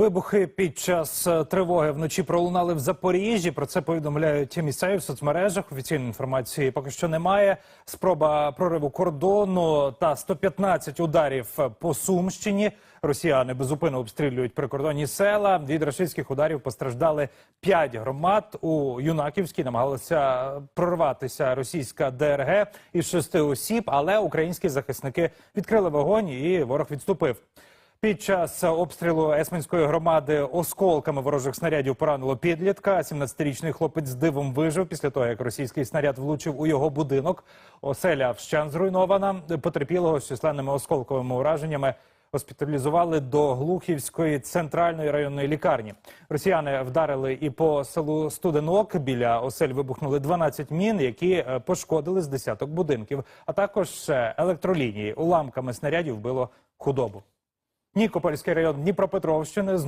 Вибухи під час е, тривоги вночі пролунали в Запоріжжі. Про це повідомляють місцеві в соцмережах. Офіційної інформації поки що немає. Спроба прориву кордону та 115 ударів по Сумщині. Росіяни безупинно обстрілюють прикордонні села. Від рашистських ударів постраждали 5 громад. У Юнаківській намагалася прорватися російська ДРГ із шести осіб, але українські захисники відкрили вогонь і ворог відступив. Під час обстрілу Есменської громади осколками ворожих снарядів поранило підлітка. 17-річний хлопець з дивом вижив після того, як російський снаряд влучив у його будинок. Оселя вщент зруйнована. Потерпілого з численними осколковими ураженнями госпіталізували до Глухівської центральної районної лікарні. Росіяни вдарили і по селу Студенок. Біля осель вибухнули 12 мін, які е, пошкодили з десяток будинків, а також е, електролінії. Уламками снарядів вбило худобу. Нікопольський район Дніпропетровщини